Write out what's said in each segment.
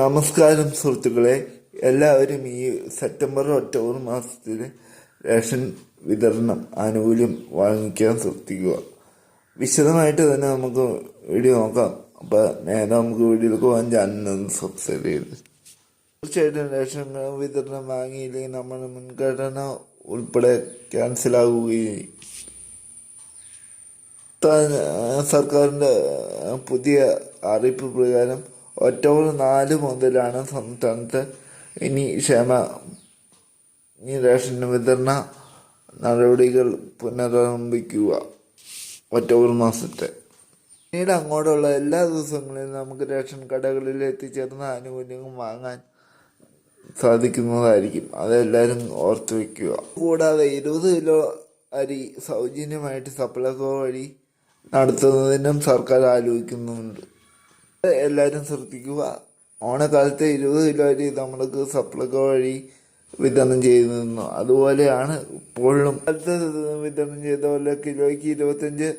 നമസ്കാരം സുഹൃത്തുക്കളെ. എല്ലാവരും ഈ സെപ്റ്റംബർ ഒക്ടോബർ മാസത്തിൽ റേഷൻ വിതരണം ആനുകൂല്യം വാങ്ങിക്കാൻ ശ്രദ്ധിക്കുക. വിശദമായിട്ട് തന്നെ നമുക്ക് വീഡിയോ നോക്കാം. അപ്പോൾ നേരെ നമുക്ക് വീഡിയോയിലേക്ക് പോകാൻ ചാനലൊന്ന് സബ്സ്ക്രൈബ് ചെയ്ത്. തീർച്ചയായിട്ടും റേഷൻ വിതരണം വാങ്ങിയില്ലെങ്കിൽ നമ്മുടെ മുൻഗണന ഉൾപ്പെടെ ക്യാൻസലാകുകയും സർക്കാരിന്റെ പുതിയ അറിയിപ്പ് പ്രകാരം ഒക്ടോബർ നാല് മുതലാണ് സംസ്ഥാനത്ത് ഇനി ക്ഷേമ ഇനി റേഷൻ വിതരണ നടപടികൾ പുനരാരംഭിക്കുക. ഒക്ടോബർ മാസത്തെ. പിന്നീട് അങ്ങോട്ടുള്ള എല്ലാ ദിവസങ്ങളിലും നമുക്ക് റേഷൻ കടകളിൽ എത്തിച്ചേർന്ന ആനുകൂല്യങ്ങൾ വാങ്ങാൻ സാധിക്കുന്നതായിരിക്കും. അതെല്ലാവരും ഓർത്തു വയ്ക്കുക കൂടാതെ ഇരുപത് കിലോ അരി സൗജന്യമായിട്ട് സപ്ലൈകോ വഴി നടത്തുന്നതിനും സർക്കാർ ആലോചിക്കുന്നുണ്ട്. എല്ലാവരും ശ്രദ്ധിക്കുക. ഓണക്കാലത്ത് ഇരുപത് കിലോ അരി നമ്മൾക്ക് സപ്ലൈകോ വഴി വിതരണം ചെയ്തിരുന്നു അതുപോലെയാണ് ഇപ്പോഴും. കാലത്ത് വിതരണം ചെയ്ത പോലെ കിലോയ്ക്ക് ഇരുപത്തഞ്ച്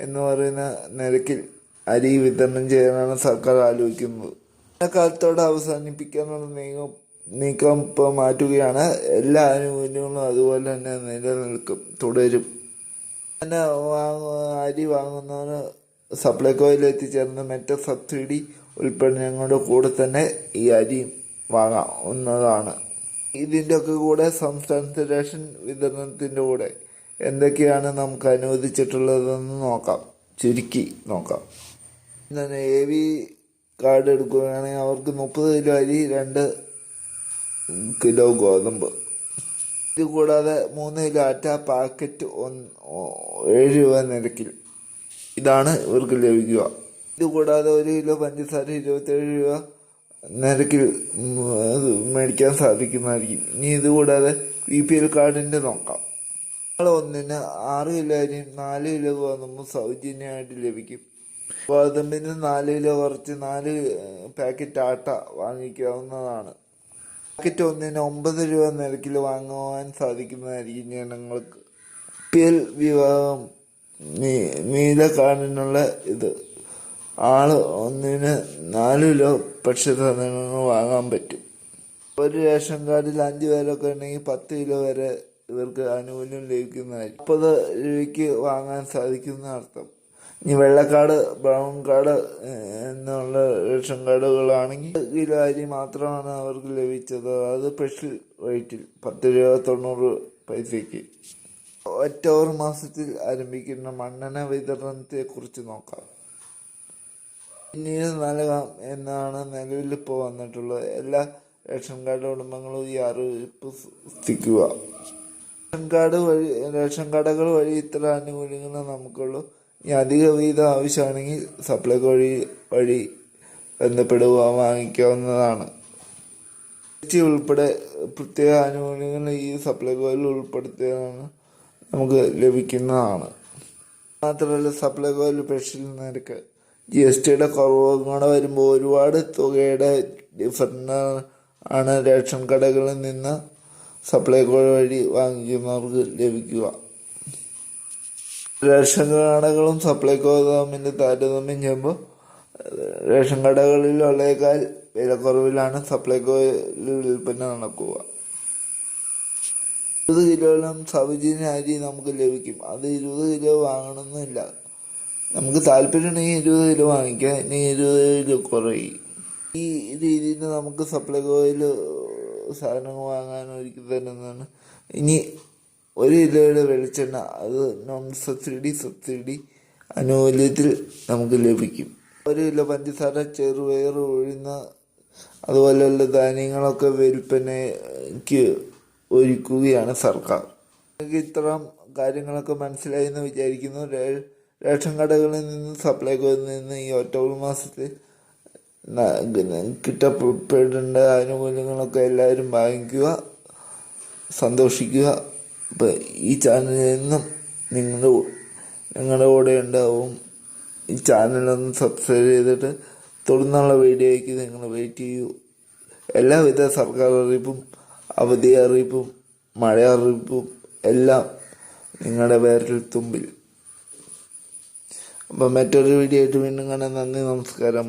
എന്ന് പറയുന്ന നിരക്കിൽ അരി വിതരണം ചെയ്യാനാണ് സർക്കാർ ആലോചിക്കുന്നത്. ഓണക്കാലത്തോടെ അവസാനിപ്പിക്കാനുള്ള നീക്കം നീക്കം ഇപ്പോൾ മാറ്റുകയാണ്. എല്ലാ ആനുകൂല്യങ്ങളും അതുപോലെ തന്നെ നിലനിൽക്കും തുടരും. അരി വാങ്ങുന്നവന് സപ്ലൈകോയിൽ എത്തിച്ചേർന്ന മറ്റ് സബ്സിഡി ഉൽപ്പന്നങ്ങളുടെ കൂടെ തന്നെ ഈ അരി വാങ്ങാവുന്നതാണ്. ഇതിന്റെ ഒക്കെ കൂടെ സംസ്ഥാനത്തെ റേഷൻ വിതരണത്തിന്റെ കൂടെ എന്തൊക്കെയാണ് നമുക്ക് അനുവദിച്ചിട്ടുള്ളതെന്ന് നോക്കാം. ചുരുക്കി നോക്കാം. തന്നെ എ വി കാർഡ് എടുക്കുകയാണെങ്കിൽ അവർക്ക് മുപ്പത് കിലോ അരി രണ്ട് കിലോ ഗോതമ്പ്. ഇത് കൂടാതെ മൂന്ന് കിലോ അറ്റ പാക്കറ്റ് ഒന്ന് ഏഴ് രൂപ നിരക്കിൽ. ഇതാണ് ഇവർക്ക് ലഭിക്കുക. ഇത് കൂടാതെ ഒരു കിലോ പഞ്ചസാര ഇരുപത്തേഴ് രൂപ നിരക്കിൽ മേടിക്കാൻ സാധിക്കുന്നതായിരിക്കും ഇനി ഇത് കൂടാതെ ബി പി എൽ കാർഡിന്റെ നോക്കാം. നാളെ ഒന്നിന് ആറ് കിലോ അരിയും നാല് കിലോ ഗോതമ്പും സൗജന്യമായിട്ട് ലഭിക്കും. ഗോതമ്പിന് നാല് കിലോ കുറച്ച് നാല് പാക്കറ്റ് ആട്ട വാങ്ങിക്കാവുന്നതാണ്. പാക്കറ്റ് ഒന്നിന് ഒമ്പത് രൂപ നിരക്കിൽ വാങ്ങുവാൻ സാധിക്കുന്നതായിരിക്കും ജനങ്ങൾക്ക്. പി എൽ വിഭാഗം കാർഡിനുള്ള ഇത്. ആൾ ഒന്നിന് നാല് കിലോ ഭക്ഷ്യസാധനങ്ങൾ വാങ്ങാൻ പറ്റും. ഒരു റേഷൻ കാർഡിൽ അഞ്ച് പേരൊക്കെ ഉണ്ടെങ്കിൽ പത്ത് കിലോ വരെ ഇവർക്ക് ആനുകൂല്യം ലഭിക്കുന്നതായിരിക്കും. മുപ്പത് രൂപയ്ക്ക് വാങ്ങാൻ സാധിക്കുന്ന അർത്ഥം. ഇനി വെള്ളക്കാട് ബ്രൗൺ കാർഡ് എന്നുള്ള റേഷൻ കാർഡുകളാണെങ്കിൽ കിലോ അരി മാത്രമാണ് അവർക്ക് ലഭിച്ചത്. അത് സ്പെഷ്യൽ റേറ്റിൽ പത്ത് രൂപ തൊണ്ണൂറ് പൈസയ്ക്ക്. ഒക്ടോബർ മാസത്തിൽ ആരംഭിക്കുന്ന മണ്ണെണ്ണ വിതരണത്തെ കുറിച്ച് നോക്കാം. പിന്നീട് നൽകാം എന്നാണ് നിലവിൽ ഇപ്പോൾ വന്നിട്ടുള്ളത്. എല്ലാ റേഷൻ കാർഡ് ഉടമകളും ഈ അറിയിപ്പ് സൃഷ്ടിക്കുക. റേഷൻ കാർഡ് വഴി റേഷൻ കടകൾ വഴി ഇത്ര ആനുകൂല്യങ്ങൾ നമുക്കുള്ളൂ. ഇനി അധിക വീതം ആവശ്യമാണെങ്കിൽ സപ്ലൈകോ വഴി വഴി ബന്ധപ്പെടുക വാങ്ങിക്കാവുന്നതാണ്. ഉൾപ്പെടെ പ്രത്യേക ആനുകൂല്യങ്ങൾ ഈ സപ്ലൈകോയിൽ ഉൾപ്പെടുത്തിയതാണ്. നമുക്ക് ലഭിക്കുന്നതാണ്. മാത്രമല്ല സപ്ലൈകോ സ്പെഷ്യൽ നിരക്ക് ജി എസ് ടിയുടെ കുറവും കൂടെ വരുമ്പോൾ ഒരുപാട് തുകയുടെ ഡിഫറന്റ് ആണ് റേഷൻ കടകളിൽ നിന്ന് സപ്ലൈകോ വഴി വാങ്ങിക്കുന്നവർക്ക് ലഭിക്കുക. റേഷൻ കടകളും സപ്ലൈകോ തമ്മിൽ താരതമ്യം ചെയ്യുമ്പോൾ റേഷൻ കടകളിലുള്ളേക്കാൾ വിലക്കുറവിലാണ് സപ്ലൈകോയിൽ വിൽപ്പന നടക്കുക. ഇരുപത് കിലോയിലും സൗജന്യ അരി നമുക്ക് ലഭിക്കും. അത് ഇരുപത് കിലോ വാങ്ങണമെന്നില്ല നമുക്ക് താല്പര്യമുണ്ടെങ്കിൽ ഇരുപത് കിലോ വാങ്ങിക്കാം. ഇനി ഇരുപത് കിലോ കുറയും. ഈ രീതിയിൽ നമുക്ക് സപ്ലൈകോയിൽ സാധനങ്ങൾ വാങ്ങാൻ ഒരുക്കി തരുന്നതാണ് ഇനി ഒരു കിലോയുടെ വെളിച്ചെണ്ണ അത് നോൺ സബ്സിഡി സബ്സിഡി ആനുകൂല്യത്തിൽ നമുക്ക് ലഭിക്കും. ഒരു കിലോ പഞ്ചസാര ചെറുപയർ ഉഴുന്ന അതുപോലെയുള്ള ധാന്യങ്ങളൊക്കെ വിൽപ്പനയ്ക്ക് ഒരുക്കുകയാണ് സർക്കാർ. ഇത്തരം കാര്യങ്ങളൊക്കെ മനസ്സിലായി എന്ന് വിചാരിക്കുന്നു റേഷൻ കടകളിൽ നിന്ന് സപ്ലൈകോയിൽ നിന്ന് ഈ ഒക്ടോബർ മാസത്തിൽ കിട്ടപ്പെടേണ്ട ആനുകൂല്യങ്ങളൊക്കെ എല്ലാവരും വാങ്ങിക്കുക സന്തോഷിക്കുക. ഇപ്പം ഈ ചാനലിൽ നിന്നും നിങ്ങളുടെ നിങ്ങളുടെ കൂടെ ഉണ്ടാവും. ഈ ചാനലൊന്ന് സബ്സ്ക്രൈബ് ചെയ്തിട്ട് തുടർന്നുള്ള വീഡിയോയ്ക്ക് നിങ്ങൾ വെയിറ്റ് ചെയ്യൂ. എല്ലാവിധ സർക്കാർ അറിയിപ്പും അവധി അറിയിപ്പും മഴ അറിയിപ്പും എല്ലാം നിങ്ങളുടെ പേരിൽ തുമ്പിൽ. അപ്പം മറ്റൊരു വീഡിയോ ആയിട്ട് വീണ്ടും കാണാൻ നന്ദി നമസ്കാരം.